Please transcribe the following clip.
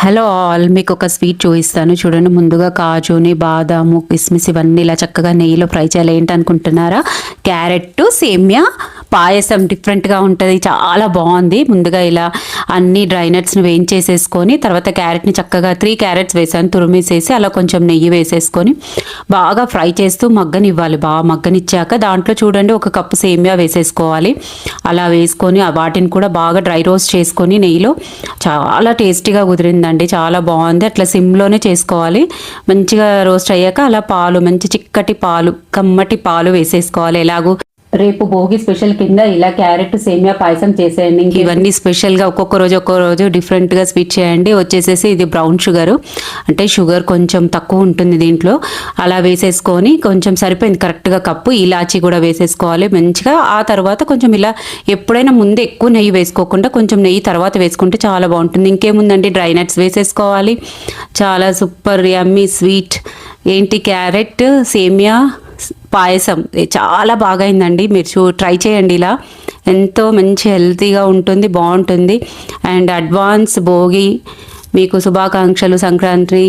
Hello all మీకు ఒక sweet చూపిస్తాను. చూడండి ముందుగా కాజుని బాదాము కిస్మిస్ ఇవన్నీ ఇలా చక్కగా నెయ్యిలో ఫ్రై చేయాలి. ఏంటనుకుంటున్నారా? క్యారెట్ సేమియా పాయసం డిఫరెంట్గా ఉంటుంది. చాలా బాగుంది. ముందుగా ఇలా అన్ని డ్రై నట్స్ని వేయించేసేసుకొని తర్వాత క్యారెట్ని చక్కగా త్రీ క్యారెట్స్ వేసాను తురిమేసేసి అలా కొంచెం నెయ్యి వేసేసుకొని బాగా ఫ్రై చేస్తూ మగ్గనివ్వాలి. బాగా మగ్గనిచ్చాక దాంట్లో చూడండి ఒక కప్పు సేమియా వేసేసుకోవాలి. అలా వేసుకొని వాటిని కూడా బాగా డ్రై రోస్ట్ చేసుకొని నెయ్యిలో చాలా టేస్టీగా కుదిరిందండి. చాలా బాగుంది. అట్లా సిమ్లోనే చేసుకోవాలి. మంచిగా రోస్ట్ అయ్యాక అలా పాలు మంచి చిక్కటి పాలు కమ్మటి పాలు వేసేసుకోవాలి. ఎలాగూ రేపు భోగి స్పెషల్ కింద ఇలా క్యారెట్ సేమియా పాయసం చేసేయండి. ఇంక ఇవన్నీ స్పెషల్గా ఒక్కొక్క రోజు ఒక్కొక్క రోజు డిఫరెంట్గా స్వీట్ చేయండి. వచ్చేసేసి ఇది బ్రౌన్ షుగర్. అంటే షుగర్ కొంచెం తక్కువ ఉంటుంది దీంట్లో. అలా వేసేసుకొని కొంచెం సరిపోయింది కరెక్ట్గా కప్పు. ఇలాచీ కూడా వేసేసుకోవాలి మంచిగా. ఆ తర్వాత కొంచెం ఇలా ఎప్పుడైనా ముందే ఎక్కువ నెయ్యి వేసుకోకుండా కొంచెం నెయ్యి తర్వాత వేసుకుంటే చాలా బాగుంటుంది. ఇంకేముందండి? డ్రై నట్స్ వేసేసుకోవాలి. చాలా సూపర్ యమ్మీ స్వీట్. ఏంటి? క్యారెట్ సేమియా పాయసం. ఇది చాలా బాగా అయిందండి మీరు చూ ట్రై చేయండి ఇలా. ఎంతో మంచి హెల్తీగా ఉంటుంది బాగుంటుంది. అండ్ అడ్వాన్స్ భోగి మీకు శుభాకాంక్షలు సంక్రాంతి